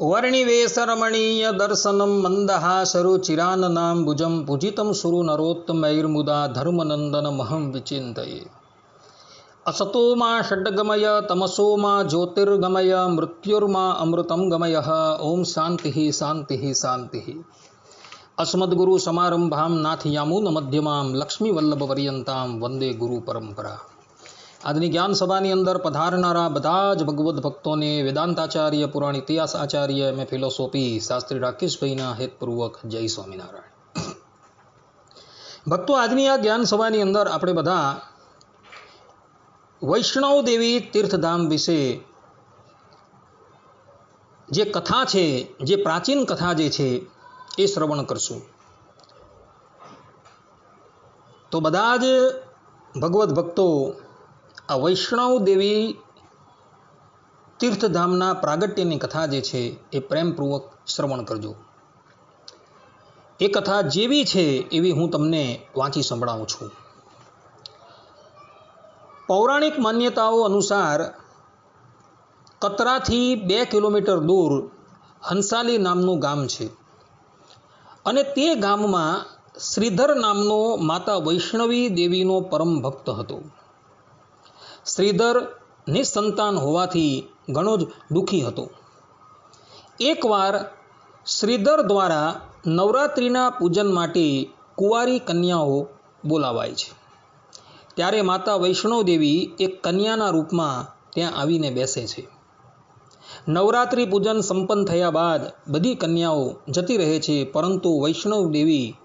વર્ણિવેશરમણીય દર્શનમ મંદહાસરુ ચિરાનનામ ભુજમ પૂજિતમ સુરુ નરોત્તમૈર્મુદા ધર્મનંદનમહં મહં અસતો અસતોમાં ષડ્ગમય તમસોમાં જ્યોતિર્ગમય મૃત્યુર્મા અમૃતમ ગમય ઓમ શાંતિ શાંતિ શાંતિ અસ્મદ્ગુરુ સમારંભામ નાથયામૂન મધ્યમામ લક્ષ્મી વલ્લભ વંદે ગુરુ આજની જ્ઞાન સભાની અંદર પધારનારા બધા જ ભગવદ્ ભક્તોને વેદાંતાચાર્ય, પુરાણ ઇતિહાસ આચાર્ય એમ ફિલોસોફી શાસ્ત્રી રાકેશભાઈના હેતપૂર્વક જય સ્વામિનારાયણ. ભક્તો, આજની આ જ્ઞાન સભાની અંદર આપણે બધા વૈષ્ણવ દેવી તીર્થધામ વિશે જે કથા છે, જે પ્રાચીન કથા જે છે, એ શ્રવણ કરશું. તો બધા જ ભગવદ્ ભક્તો આ વૈષ્ણવ દેવી તીર્થધામના પ્રાગટ્યની કથા જે છે એ પ્રેમપૂર્વક શ્રવણ કરજો. એ કથા જેવી છે એવી હું તમને વાંચી સંભળાવું છું. પૌરાણિક માન્યતાઓ અનુસાર કતરાથી બે કિલોમીટર દૂર હંસાલી નામનું ગામ છે અને તે ગામમાં શ્રીધર નામનો માતા વૈષ્ણવી દેવીનો પરમ ભક્ત હતો. શ્રીધર નિસંતાન હોવાથી ઘણો જ દુઃખી હતો. એકવાર શ્રીધર દ્વારા નવરાત્રિના પૂજન માટે કુંવારી કન્યાઓ બોલાવાય છે. ત્યારે માતા વૈષ્ણવદેવી એક કન્યાના રૂપમાં ત્યાં આવીને બેસે છે. નવરાત્રિ પૂજન સંપન્ન થયા બાદ બધી કન્યાઓ જતી રહે છે, પરંતુ વૈષ્ણવ દેવી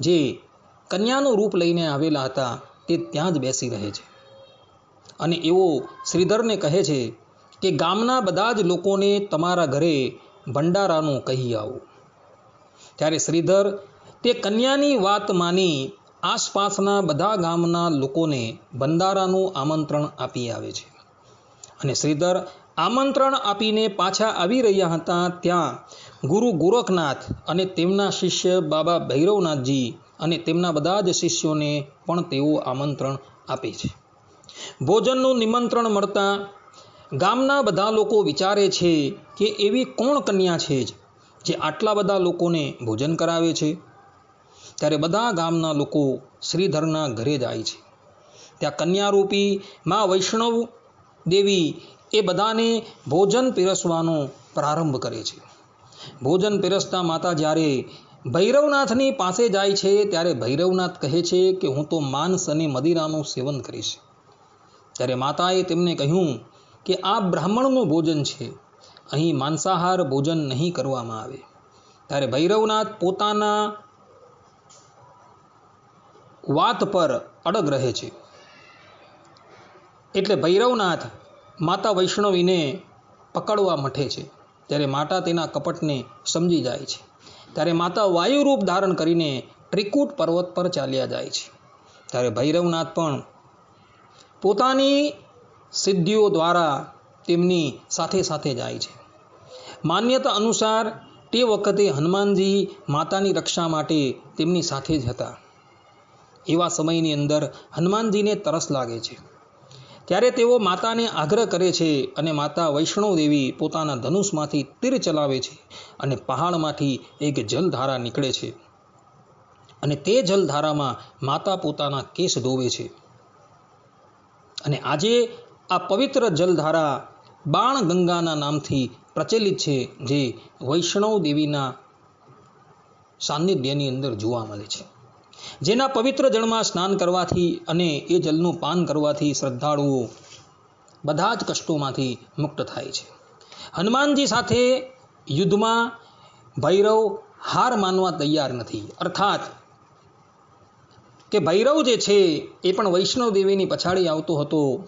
જે કન્યાનું રૂપ લઈને આવેલા હતા તે ત્યાં જ બેસી રહે છે. અને એવો શ્રીધરને કહે છે કે, ગામના બધા જ લોકોને તમારા ઘરે ભંડારાનું કહી આવો. ત્યારે શ્રીધર તે કન્યાની વાત માની આસપાસના બધા ગામના લોકોને ભંડારાનું આમંત્રણ આપી આવે છે. અને શ્રીધર આમંત્રણ આપીને પાછા આવી રહ્યા હતા ત્યાં ગુરુ ગોરખનાથ અને તેમના શિષ્ય બાબા ભૈરવનાથજી અને તેમના બધા જ શિષ્યોને પણ તેઓ આમંત્રણ આપે છે. ભોજનનું નિમંત્રણ મળતા ગામના બધા લોકો વિચારે છે કે એવી કોણ કન્યા છે જ આટલા બધા લોકોને ભોજન કરાવે છે? ત્યારે બધા ગામના લોકો શ્રીધરના ઘરે જાય છે. ત્યાં કન્યારૂપી મા વૈષ્ણવ દેવી એ બધાને ભોજન પીરસવાનો પ્રારંભ કરે છે. ભોજન પીરસતા માતા જ્યારે ભૈરવનાથની પાસે જાય છે, ત્યારે ભૈરવનાથ કહે છે કે હું તો માંસ અને મદિરાનું સેવન કરીશ. ત્યારે માતાએ તેમને કહ્યું કે આ બ્રાહ્મણનું ભોજન છે. અહીં માંસાહાર ભોજન નહીં કરવામાં આવે. ત્યારે ભૈરવનાથ પોતાના વાત પર અડગ રહે છે. એટલે ભૈરવનાથ માતા વૈષ્ણવીને પકડવા મઠે છે. ત્યારે માતા તેના કપટને સમજી જાય છે. ત્યારે માતા વાયુરૂપ ધારણ કરીને ત્રિકૂટ પર્વત પર ચાલ્યા જાય છે. ત્યારે ભૈરવનાથ પણ પોતાની સિદ્ધિઓ દ્વારા તેમની સાથે સાથે જાય છે. માન્યતા અનુસાર તે વખતે હનુમાનજી માતાની રક્ષા માટે તેમની સાથે જ હતા. એવા સમયની અંદર હનુમાનજીને તરસ લાગે છે. ત્યારે તેઓ માતાને આગ્રહ કરે છે અને માતા વૈષ્ણવ દેવી પોતાના ધનુષમાંથી તીર ચલાવે છે અને પહાડમાંથી એક જલધારા નીકળે છે. અને તે જલધારામાં માતા પોતાના કેસ ધોવે છે. અને આજે આ પવિત્ર જલધારા બાણ ગંગાના નામથી પ્રચલિત છે, જે વૈષ્ણવ દેવીના સાનિધ્યની અંદર જોવા મળે છે. જેના પવિત્ર જળમાં સ્નાન કરવાથી અને એ જલનું પાન કરવાથી શ્રદ્ધાળુઓ બધા જ કષ્ટોમાંથી મુક્ત થાય છે. હનુમાનજી સાથે યુદ્ધમાં ભૈરવ હાર માનવા તૈયાર નથી. અર્થાત કે ભૈરવ જે છે, એ પણ વૈષ્ણવ દેવીની પછાડી આવતો હતો.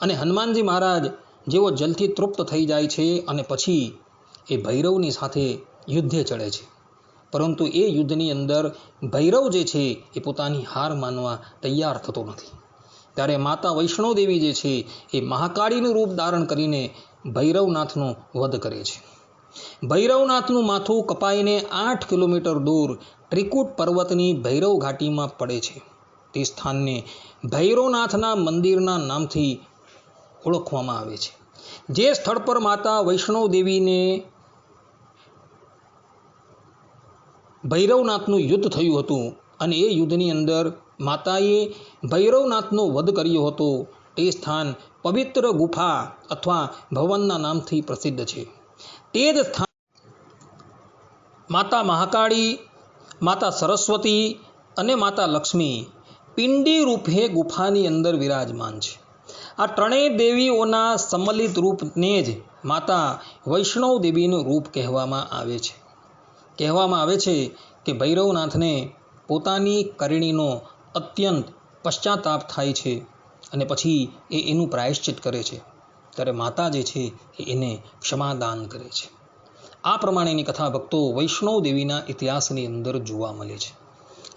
અને હનુમાનજી મહારાજ જેવો જલથી તૃપ્ત થઈ જાય છે અને પછી એ ભૈરવની સાથે યુદ્ધે ચડે છે. પરંતુ એ યુદ્ધની અંદર ભૈરવ જે છે, એ પોતાની હાર માનવા તૈયાર થતો નથી. ત્યારે માતા વૈષ્ણવ દેવી જે છે, એ મહાકાળીનું રૂપ ધારણ કરીને ભૈરવનાથનો વધ કરે છે. ભૈરવનાથનું માથું કપાઈને આઠ કિલોમીટર દૂર ત્રિકૂટ પર્વતની ભૈરવ ઘાટીમાં પડે છે. તે સ્થાનને ભૈરવનાથના મંદિરના નામથી ઓળખવામાં આવે છે. જે સ્થળ પર માતા વૈષ્ણવ દેવીને ભૈરવનાથનું યુદ્ધ થયું હતું અને એ યુદ્ધની અંદર માતાએ ભૈરવનાથનો વધ કર્યો હતો, તે સ્થાન પવિત્ર ગુફા અથવા ભવનના નામથી પ્રસિદ્ધ છે. તે જ સ્થાન માતા મહાકાળી માતા સરસ્વતી અને માતા લક્ષ્મી પિંડી રૂપે ગુફાની અંદર વિરાજમાન છે. આ ત્રણેય દેવીઓના સંમલિત રૂપને જ માતા વૈષ્ણવ દેવીનું રૂપ કહેવામાં આવે છે. કહેવામાં આવે છે કે ભૈરવનાથને પોતાની કરણીનો અત્યંત પશ્ચાતાપ થાય છે અને પછી એ એનું પ્રાયશ્ચિત કરે છે. ત્યારે માતા જે છે એ એને ક્ષમાદાન કરે છે. આ પ્રમાણેની કથા ભક્તો વૈષ્ણવ દેવીના ઇતિહાસની અંદર જોવા મળે છે.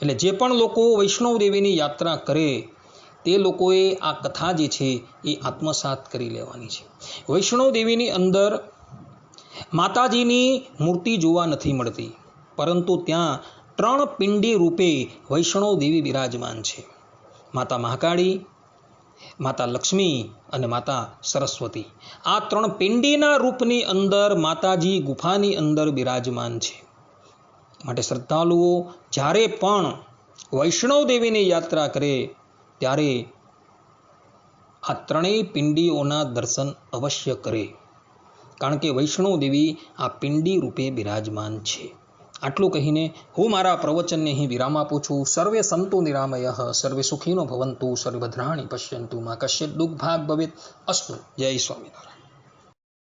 એટલે જે પણ લોકો વૈષ્ણવ દેવીની યાત્રા કરે, તે લોકોએ આ કથા જે છે એ આત્મસાત કરી લેવાની છે. વૈષ્ણવ દેવીની અંદર માતાજીની મૂર્તિ જોવા નથી મળતી, પરંતુ ત્યાં ત્રણ પિંડી રૂપે વૈષ્ણવ દેવી બિરાજમાન છે. માતા મહાકાળી માતા લક્ષ્મી અને માતા સરસ્વતી. આ ત્રણ પિંડીના રૂપની અંદર માતાજી ગુફાની અંદર બિરાજમાન છે. માટે શ્રદ્ધાળુઓ જ્યારે પણ વૈષ્ણવ દેવીની યાત્રા કરે ત્યારે આ ત્રણેય પિંડીઓના દર્શન અવશ્ય કરે. કારણ કે વૈષ્ણવ દેવી આ પિંડી રૂપે બિરાજમાન છે. આટલું કહીને હું મારા પ્રવચનને અહીં વિરામ આપું છું. સર્વે સંતો નિરામય, સર્વે સુખીનો ભવંતુ સર્વદ્રાણી પશ્યંતુ. માં કશ્ય દુઃખ ભાગ ભવેત. અસ્તુ. જય સ્વામિનારાયણ.